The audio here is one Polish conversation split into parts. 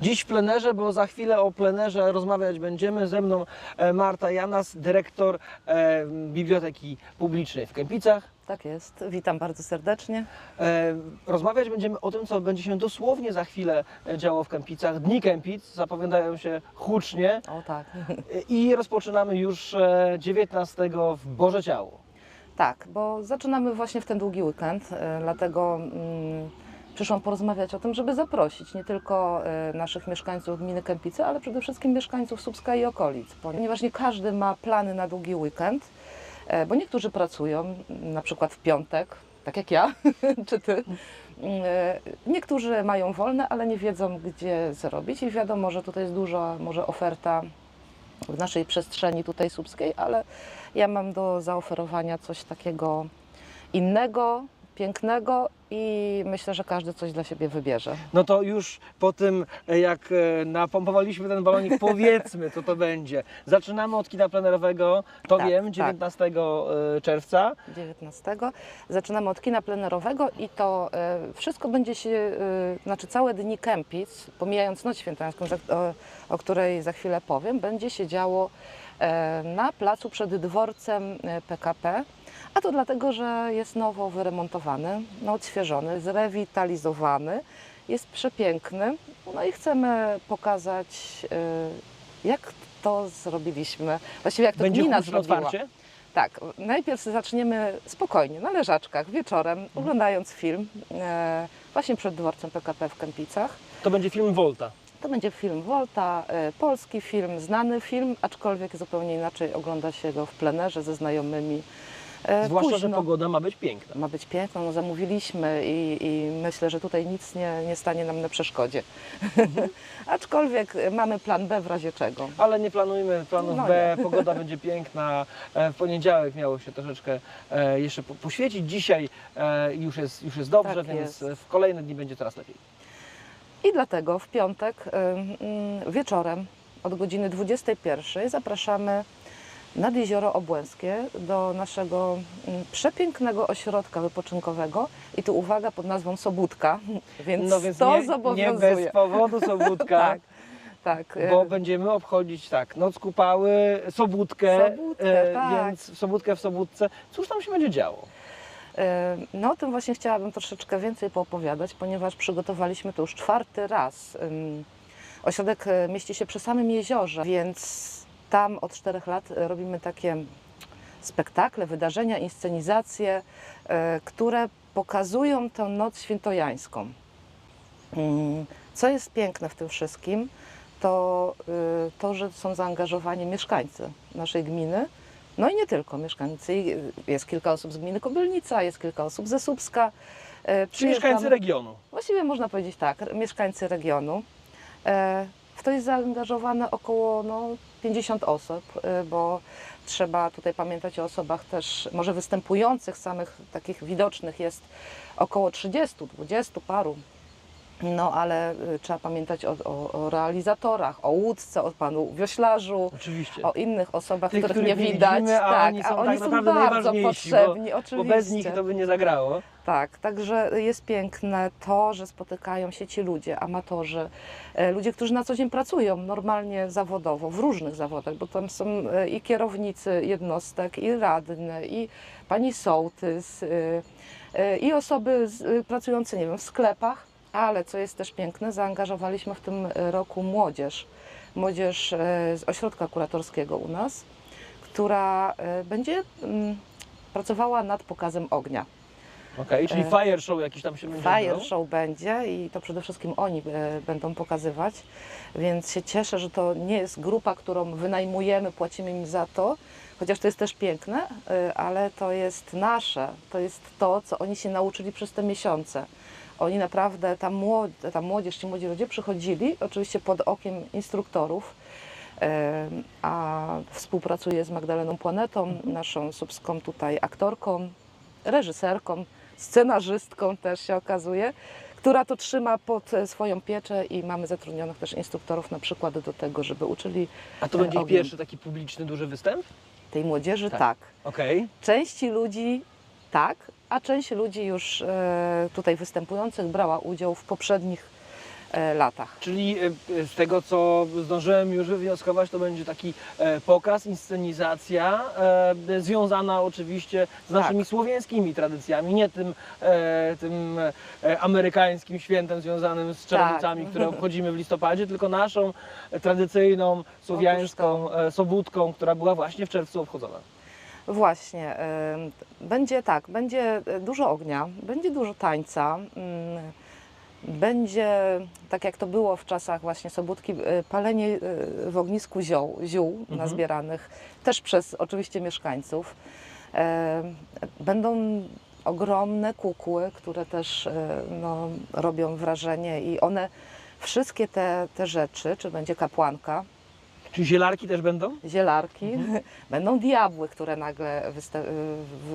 Dziś w plenerze, bo za chwilę o plenerze rozmawiać będziemy. Ze mną e, Marta Janas, dyrektor e, Biblioteki Publicznej w Kępicach. Tak jest. Witam bardzo serdecznie. E, Rozmawiać będziemy o tym, co będzie się dosłownie za chwilę działo w Kępicach. Dni Kępic zapowiadają się hucznie O tak. i rozpoczynamy już e, 19 w Boże Ciało. Tak, bo zaczynamy właśnie w ten długi weekend, dlatego mm, przyszłam porozmawiać o tym, żeby zaprosić nie tylko e, naszych mieszkańców gminy Kępice, ale przede wszystkim mieszkańców Słupska i okolic, ponieważ nie każdy ma plany na długi weekend, e, bo niektórzy pracują, na przykład w piątek, tak jak ja, czy ty. E, Niektórzy mają wolne, ale nie wiedzą, gdzie zrobić i wiadomo, że tutaj jest duża może oferta w naszej przestrzeni tutaj słupskiej, ale ja mam do zaoferowania coś takiego innego, pięknego i myślę, że każdy coś dla siebie wybierze. No to już po tym, e, jak e, napompowaliśmy ten balonik, powiedzmy, co to będzie. Zaczynamy od kina plenerowego, to Tak, wiem, tak. 19 e, czerwca. 19. Zaczynamy od kina plenerowego i to wszystko będzie się, znaczy całe dni Kępic, pomijając Noc Świętojańską, za- o, o której za chwilę powiem, będzie się działo na placu przed dworcem PKP. A to dlatego, że jest nowo wyremontowany, no, odświeżony, zrewitalizowany, jest przepiękny. No i chcemy pokazać, e, jak to zrobiliśmy, właściwie jak to Będzie gmina zrobiła. otwarcie. Tak, najpierw zaczniemy spokojnie, na leżaczkach, wieczorem, oglądając film e, właśnie przed dworcem PKP w Kępicach. To będzie film Volta. To będzie film Volta, e, polski film, znany film, aczkolwiek zupełnie inaczej ogląda się go w plenerze ze znajomymi. E, Zwłaszcza, że późno. pogoda ma być piękna. Ma być piękno, no zamówiliśmy i, i myślę, że tutaj nic nie, nie stanie nam na przeszkodzie. Aczkolwiek mamy plan B w razie czego. Ale nie planujmy planów No B, pogoda będzie piękna. E, W poniedziałek miało się troszeczkę e, jeszcze po- poświecić. Dzisiaj już jest, już jest dobrze, Tak więc jest. w kolejne dni będzie coraz lepiej. I dlatego w piątek wieczorem od godziny 21 zapraszamy nad Jezioro Obłęskie do naszego ym, przepięknego ośrodka wypoczynkowego i tu uwaga pod nazwą Sobótka, więc, No więc to nie, nie zobowiązuje. bez powodu Sobótka, tak, tak. bo będziemy obchodzić tak, noc kupały, Sobótkę, Sobótkę, tak. więc Sobótkę w Sobótce. Cóż tam się będzie działo? E, No o tym właśnie chciałabym troszeczkę więcej poopowiadać, ponieważ przygotowaliśmy to już czwarty raz. Ośrodek e, mieści się przy samym jeziorze, więc tam od czterech lat e, robimy takie spektakle, wydarzenia, inscenizacje, e, które pokazują tę noc świętojańską. Ym, Co jest piękne w tym wszystkim, to y, to, że są zaangażowani mieszkańcy naszej gminy, no i nie tylko mieszkańcy. Y, Jest kilka osób z gminy Kobylnica, jest kilka osób ze Słupska. E, Czy mieszkańcy regionu? Właściwie można powiedzieć tak, mieszkańcy regionu. W to jest zaangażowane około no, 50 osób, e, bo trzeba tutaj pamiętać o osobach też, może występujących, samych takich widocznych jest około 30, 20 paru. No ale y, trzeba pamiętać o, o, o realizatorach, o łódce, o panu wioślarzu, Oczywiście. o innych osobach, Tych, których nie widać. widzimy, a tak, oni są a oni tak są bardzo bo- potrzebni, Bo oczywiście. bez nich to by nie zagrało. Tak, także jest piękne to, że spotykają się ci ludzie, amatorzy, e, ludzie, którzy na co dzień pracują normalnie zawodowo, w różnych zawodach, bo tam są e, i kierownicy jednostek, i radny, i pani sołtys, e, i osoby pracujące, nie wiem, w sklepach, ale co jest też piękne, zaangażowaliśmy w tym roku młodzież, młodzież e, z ośrodka kuratorskiego u nas, która e, będzie mm, pracowała nad pokazem ognia. Okej, czyli E, fire show jakiś tam się będzie Fire działo? show będzie i to przede wszystkim oni będą pokazywać, więc się cieszę, że to nie jest grupa, którą wynajmujemy, płacimy im za to, chociaż to jest też piękne, ale to jest nasze, to jest to, co oni się nauczyli przez te miesiące. Oni naprawdę, ta, młod, ta młodzież, ci młodzi ludzie przychodzili, oczywiście pod okiem instruktorów, e, a współpracuję z Magdaleną Planetą, naszą subską tutaj aktorką, reżyserką, scenarzystką też się okazuje, która to trzyma pod e, swoją pieczę i mamy zatrudnionych też instruktorów na przykład do tego, żeby uczyli A to e, będzie ogniem. pierwszy taki publiczny, duży występ? tej młodzieży Tak. tak. Okej. Części ludzi tak, a część ludzi już e, tutaj występujących brała udział w poprzednich e, latach. Czyli e, z tego, co zdążyłem już wywnioskować, to będzie taki pokaz, inscenizacja, związana oczywiście z Tak. naszymi słowiańskimi tradycjami, nie tym, tym amerykańskim świętem związanym z czerwicami, Tak. które obchodzimy w listopadzie, tylko naszą tradycyjną, słowiańską sobótką, która była właśnie w czerwcu obchodzona. Właśnie, będzie tak, będzie dużo ognia, będzie dużo tańca, mm, będzie, tak jak to było w czasach właśnie Sobótki, e, palenie e, w ognisku ziół, ziół Mhm. nazbieranych, też przez oczywiście mieszkańców. Będą ogromne kukły, które też e, no, robią wrażenie i one, wszystkie te, te rzeczy, czy będzie kapłanka, Czy zielarki też będą? zielarki, Mhm. będą diabły, które nagle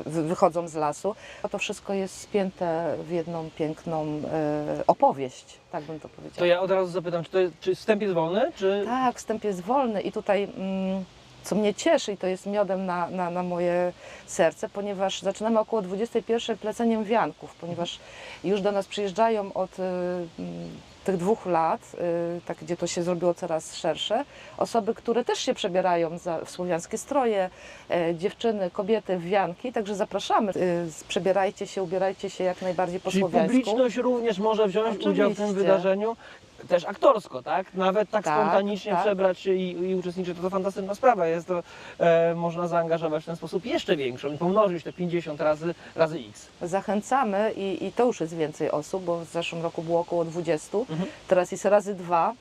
wychodzą z lasu. To wszystko jest spięte w jedną piękną e, opowieść, tak bym to powiedziała. To ja od razu zapytam, czy, to jest, czy wstęp jest wolny, czy... Tak, wstęp jest wolny i tutaj, mm, co mnie cieszy i to jest miodem na, na, na moje serce, ponieważ zaczynamy około 21 pleceniem wianków, ponieważ już do nas przyjeżdżają od y, mm, tych dwóch lat, y, tak, gdzie to się zrobiło coraz szersze, osoby, które też się przebierają za, w słowiańskie stroje, e, dziewczyny, kobiety wianki, także zapraszamy. Y, przebierajcie się, ubierajcie się jak najbardziej po Czyli słowiańsku. publiczność również może wziąć udział w tym Oczywiście. wydarzeniu, też aktorsko, tak? Nawet tak, Tak, spontanicznie tak. przebrać się i, i uczestniczyć, to, to fantastyczna sprawa. Jest to, e, można zaangażować w ten sposób jeszcze większą i pomnożyć te 50 razy, razy x. Zachęcamy i, i to już jest więcej osób, bo w zeszłym roku było około 20, Mhm. teraz jest razy dwa,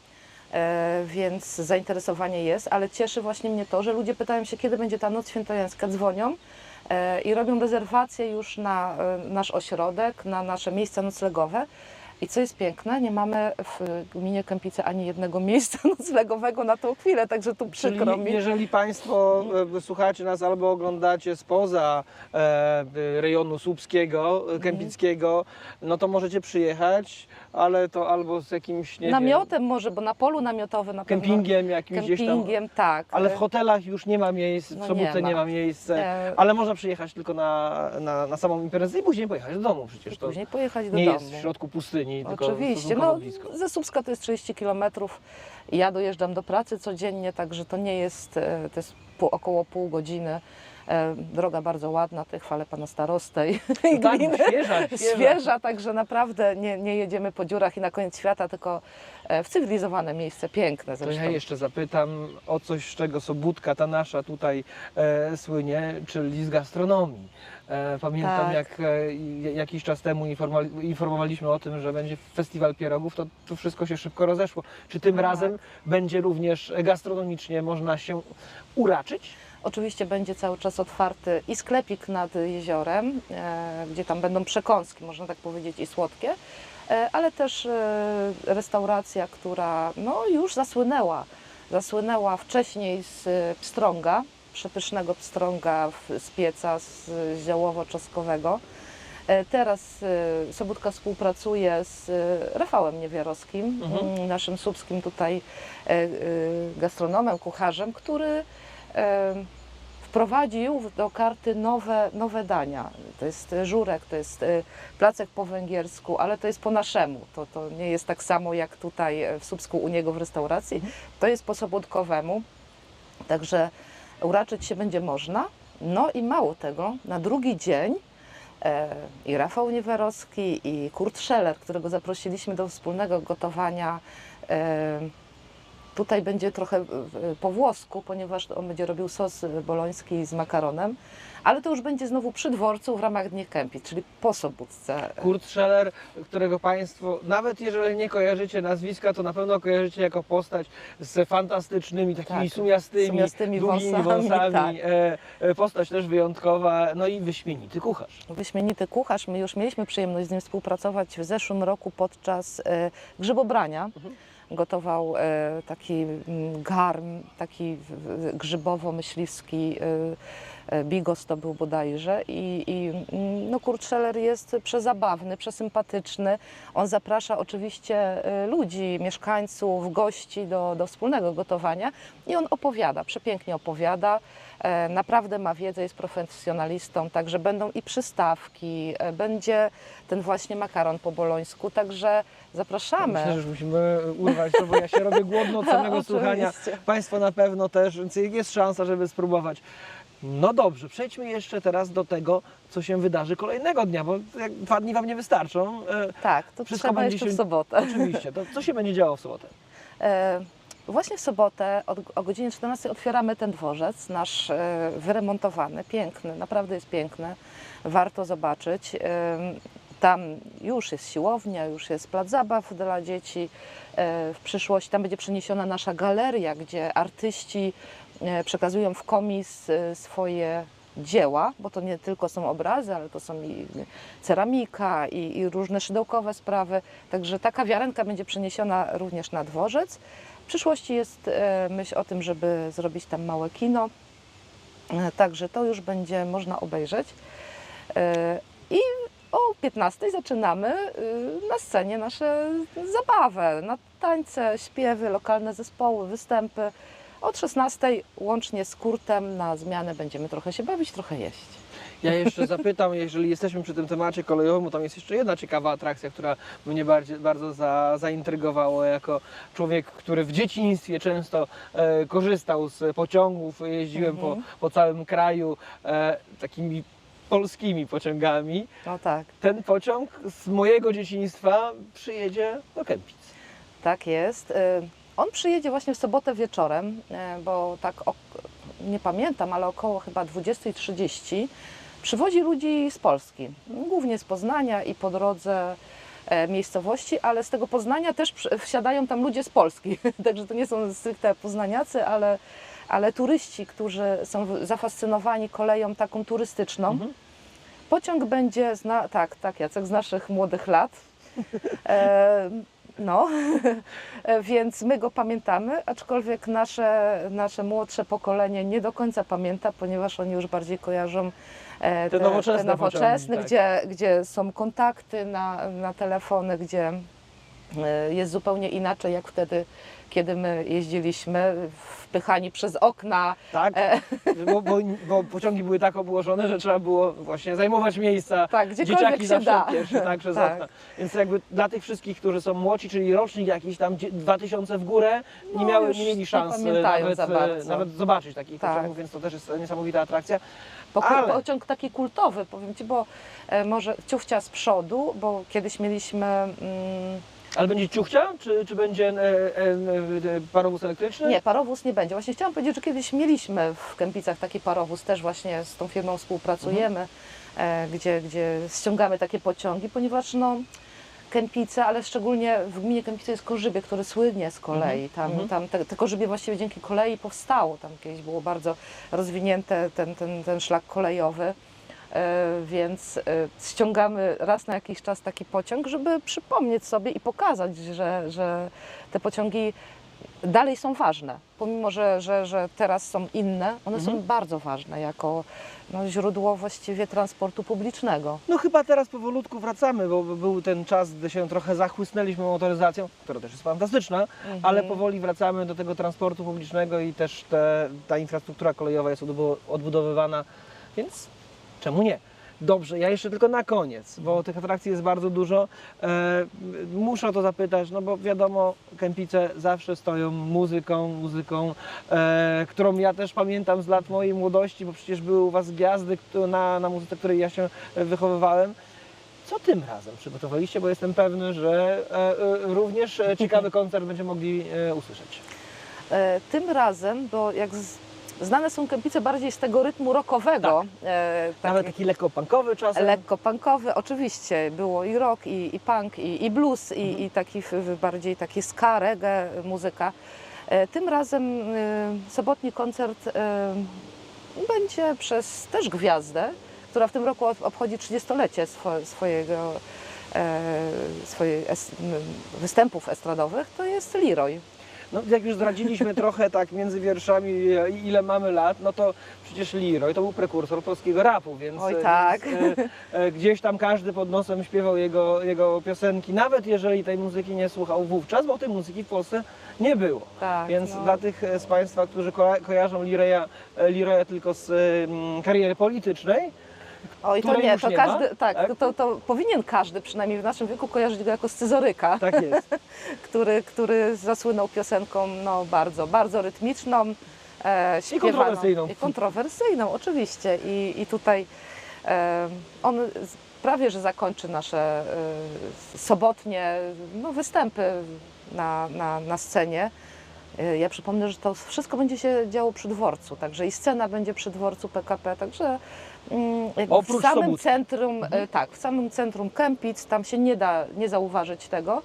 e, więc zainteresowanie jest, ale cieszy właśnie mnie to, że ludzie pytają się, kiedy będzie ta noc świętojańska, dzwonią e, i robią rezerwacje już na e, nasz ośrodek, na nasze miejsca noclegowe. I co jest piękne, nie mamy w gminie Kępice ani jednego miejsca noclegowego na tą chwilę, także tu przykro Czyli mi. jeżeli Państwo e, słuchacie nas albo oglądacie spoza e, rejonu słupskiego, Mhm. e, kępickiego, no to możecie przyjechać, ale to albo z jakimś, nie wiem, Namiotem może, bo na polu namiotowym na pewno. kempingiem jakimś gdzieś tam. Kempingiem, tak. Ale w hotelach już nie ma miejsc, w No sobotę nie nie ma. ma miejsc. E, Ale można przyjechać tylko na, na, na samą imprezę i później pojechać do domu przecież. To Później pojechać do nie domu. jest w środku pustyni, tylko Oczywiście. No, blisko. ze Słupska to jest 30 km. Ja dojeżdżam do pracy codziennie, także to nie jest, e, to jest około pół godziny. E, Droga bardzo ładna, tutaj chwalę pana starostę i, świeża, świeża. Świeża, także naprawdę nie, nie jedziemy po dziurach i na koniec świata, tylko e, w cywilizowane miejsce, piękne To zresztą. ja jeszcze zapytam o coś, z czego Sobótka, ta nasza tutaj e, słynie, czyli z gastronomii. E, pamiętam, Tak. jak e, jakiś czas temu informowali- informowaliśmy o tym, że będzie festiwal pierogów, to, to wszystko się szybko rozeszło. Czy tym Tak. razem będzie również gastronomicznie można się uraczyć? Oczywiście będzie cały czas otwarty i sklepik nad jeziorem, e, gdzie tam będą przekąski, można tak powiedzieć, i słodkie, e, ale też e, restauracja, która no, już zasłynęła. Zasłynęła wcześniej z pstrąga, przepysznego pstrąga z pieca z ziołowo-czosnkowego. E, Teraz Sobótka współpracuje z Rafałem Niewiarowskim, Mhm. m, naszym słupskim tutaj gastronomem, kucharzem, który wprowadził do karty nowe, nowe dania. To jest e, żurek, to jest e, placek po węgiersku, ale to jest po naszemu. To, to nie jest tak samo jak tutaj e, w Słupsku u niego w restauracji. To jest po sobótkowemu. Także uraczyć się będzie można. No i mało tego, na drugi dzień i Rafał Niewerowski, i Kurt Scheller, którego zaprosiliśmy do wspólnego gotowania. Tutaj będzie trochę po włosku, ponieważ on będzie robił sos boloński z makaronem, ale to już będzie znowu przy dworcu w ramach Dni Kępic, czyli po Sobótce. Kurt Scheller, którego Państwo, nawet jeżeli nie kojarzycie nazwiska, to na pewno kojarzycie jako postać z fantastycznymi, takimi Tak, sumiastymi, sumiastymi długimi wąsami, wąsami. tak. E, e, postać też wyjątkowa, no i wyśmienity kucharz. Wyśmienity kucharz. My już mieliśmy przyjemność z nim współpracować w zeszłym roku podczas e, grzybobrania. Mhm. Gotował e, taki mm, garm, taki grzybowo-myśliwski, e, Bigos to był bodajże i, i mm, no Kurt Scheller jest przezabawny, przesympatyczny. On zaprasza oczywiście e, ludzi, mieszkańców, gości do, do wspólnego gotowania i on opowiada, przepięknie opowiada. E, Naprawdę ma wiedzę, jest profesjonalistą, także będą i przystawki, e, będzie ten właśnie makaron po bolońsku, także zapraszamy. Myślę, że musimy urwać to, bo ja się robię głodno od samego słuchania. Państwo na pewno też, więc jest szansa, żeby spróbować. No dobrze, przejdźmy jeszcze teraz do tego, co się wydarzy kolejnego dnia, bo jak dwa dni Wam nie wystarczą. E, Tak, to Wszystko trzeba będzie jeszcze w się- sobotę. oczywiście, to co się będzie działo w sobotę? E, Właśnie w sobotę od, o godzinie 14 otwieramy ten dworzec, nasz e, wyremontowany, piękny, naprawdę jest piękny, warto zobaczyć. E, Tam już jest siłownia, już jest plac zabaw dla dzieci. E, W przyszłości tam będzie przeniesiona nasza galeria, gdzie artyści przekazują w komis e, swoje dzieła, bo to nie tylko są obrazy, ale to są i ceramika i, i różne szydełkowe sprawy. Także ta kawiarenka będzie przeniesiona również na dworzec. W przyszłości jest e, myśl o tym, żeby zrobić tam małe kino. E, Także to już będzie można obejrzeć. E, I o 15 zaczynamy e, na scenie nasze zabawę, na tańce, śpiewy, lokalne zespoły, występy. Od 16 łącznie z Kurtem na zmianę będziemy trochę się bawić, trochę jeść. Ja jeszcze zapytam, jeżeli jesteśmy przy tym temacie kolejowym, bo tam jest jeszcze jedna ciekawa atrakcja, która mnie bardziej, bardzo za, zaintrygowała jako człowiek, który w dzieciństwie często e, korzystał z pociągów, jeździłem po, Mhm. po całym kraju e, takimi polskimi pociągami. No tak. Ten pociąg z mojego dzieciństwa przyjedzie do Kępic. Tak jest. Y, On przyjedzie właśnie w sobotę wieczorem, y, bo tak nie pamiętam, ale około chyba 20.30 przywozi ludzi z Polski, głównie z Poznania i po drodze e, miejscowości, ale z tego Poznania też wsiadają tam ludzie z Polski, także to nie są stricte poznaniacy, ale, ale turyści, którzy są zafascynowani koleją taką turystyczną. Mhm. Pociąg będzie, zna, tak, tak, Jacek, z naszych młodych lat. E, no, więc my go pamiętamy, aczkolwiek nasze, nasze młodsze pokolenie nie do końca pamięta, ponieważ oni już bardziej kojarzą e, Te nowoczesne nowoczesne pociągi, tak. gdzie, gdzie są kontakty na, na telefony, gdzie e, jest zupełnie inaczej jak wtedy, kiedy my jeździliśmy, wpychani przez okna. Tak, E, bo, bo, bo pociągi były tak obłożone, że trzeba było właśnie zajmować miejsca. tak, gdziekolwiek Dzieciaki się zawsze da. pierwsze, tak, przez Tak. okna. Więc jakby dla tych wszystkich, którzy są młodsi, czyli rocznik jakiś tam dzie- 2000 w górę, nie, No, miały, nie mieli nie szans e, pamiętają nawet, za e, nawet zobaczyć takich Tak. pociągów, więc to też jest niesamowita atrakcja. Ale- Pociąg taki kultowy, powiem Ci, bo e, może ciuchcia z przodu, bo kiedyś mieliśmy. Mm, Ale będzie ciuchcia, czy, czy będzie e, e, parowóz elektryczny? nie, parowóz nie będzie. Właśnie chciałam powiedzieć, że kiedyś mieliśmy w Kępicach taki parowóz, też właśnie z tą firmą współpracujemy, e, gdzie, gdzie ściągamy takie pociągi, ponieważ no, Kępice, ale szczególnie w gminie Kępice jest Korzybie, który słynnie z kolei. Tam, mhm. tam te, te Korzybie właściwie dzięki kolei powstało. Tam kiedyś było bardzo rozwinięte ten, ten, ten szlak kolejowy. E, Więc e, ściągamy raz na jakiś czas taki pociąg, żeby przypomnieć sobie i pokazać, że, że te pociągi dalej są ważne. Pomimo, że, że, że teraz są inne, one są Mhm. bardzo ważne jako no, źródło właściwie transportu publicznego. No chyba teraz powolutku wracamy, bo był ten czas, gdy się trochę zachłysnęliśmy motoryzacją, która też jest fantastyczna, ale Mhm. powoli wracamy do tego transportu publicznego i też te, ta infrastruktura kolejowa jest odbu- odbudowywana, więc czemu nie? Dobrze, ja jeszcze tylko na koniec, bo tych atrakcji jest bardzo dużo. E, muszę o to zapytać, no bo wiadomo, Kępice zawsze stoją muzyką, muzyką, e, którą ja też pamiętam z lat mojej młodości, bo przecież były u Was gwiazdy na, na muzyce, której ja się e, wychowywałem. Co tym razem przygotowaliście, bo jestem pewny, że e, e, również e, ciekawy koncert będziemy mogli e, usłyszeć. E, Tym razem, bo jak znane są Kępice bardziej z tego rytmu rockowego, e, Nawet taki taki lekko punkowy czasem. lekko punkowy, oczywiście było i rock, i, i punk, i, i blues, i, i taki bardziej taki ska, reggae muzyka. E, Tym razem e, sobotni koncert e, będzie przez też gwiazdę, która w tym roku ob- obchodzi 30-lecie swo, swojego e, swojej es, występów estradowych, to jest Leroy. No, jak już zdradziliśmy trochę tak między wierszami, e, ile mamy lat, no to przecież Leroy to był prekursor polskiego rapu, więc, Oj, e, tak. więc e, e, gdzieś tam każdy pod nosem śpiewał jego, jego piosenki, nawet jeżeli tej muzyki nie słuchał wówczas, bo tej muzyki w Polsce nie było. Tak, Więc no. dla tych z Państwa, którzy ko kojarzą Leroya, Leroya tylko z kariery politycznej, Oj, to nie, to nie każdy, ma, tak, tak? To, to, powinien każdy, przynajmniej w naszym wieku, kojarzyć go jako scyzoryka, tak jest. który, który zasłynął piosenką no, bardzo, bardzo rytmiczną, e, śpiewaną. kontrowersyjną. I kontrowersyjną, oczywiście. I, i tutaj e, on prawie, że zakończy nasze e, sobotnie no, występy na, na, na scenie. E, Ja przypomnę, że to wszystko będzie się działo przy dworcu, także i scena będzie przy dworcu PKP, także w Oprócz samym Sobótki. centrum, e, tak, w samym centrum Kępic, tam się nie da nie zauważyć tego.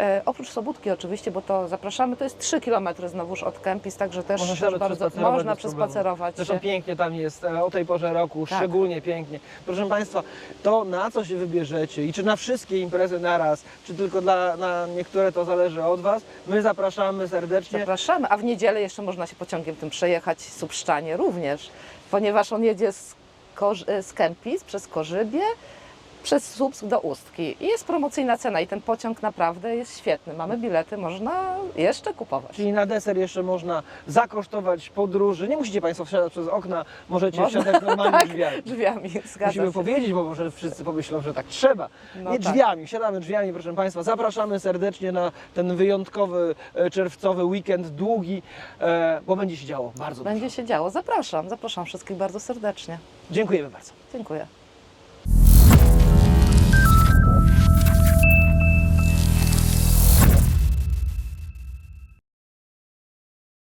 E, oprócz Sobótki oczywiście, bo to zapraszamy, to jest 3 km znowuż od Kępic, także też, Można też bardzo można przespacerować Zresztą pięknie tam jest e, o tej porze roku, Tak. szczególnie pięknie. Proszę Państwa, to na co się wybierzecie i czy na wszystkie imprezy naraz, czy tylko dla, na niektóre to zależy od Was, my zapraszamy serdecznie. Zapraszamy, a w niedzielę jeszcze można się pociągiem tym przejechać, Subszczanie również, ponieważ on jedzie z, z Kępic przez Korzybie, przez Słupsk do Ustki. I jest promocyjna cena i ten pociąg naprawdę jest świetny. Mamy bilety, można jeszcze kupować. Czyli na deser jeszcze można zakosztować podróży. Nie musicie Państwo wsiadać przez okna, możecie Można. wsiadać normalnie Tak, drzwiami. Drzwiami, zgadza Musimy się. powiedzieć, bo może wszyscy pomyślą, że tak trzeba. No nie tak. drzwiami, siadamy drzwiami, proszę Państwa. Zapraszamy serdecznie na ten wyjątkowy e, czerwcowy weekend, długi, e, bo będzie się działo bardzo Będzie dużo. się działo. Zapraszam, zapraszam wszystkich bardzo serdecznie. Dziękujemy bardzo. Dziękuję.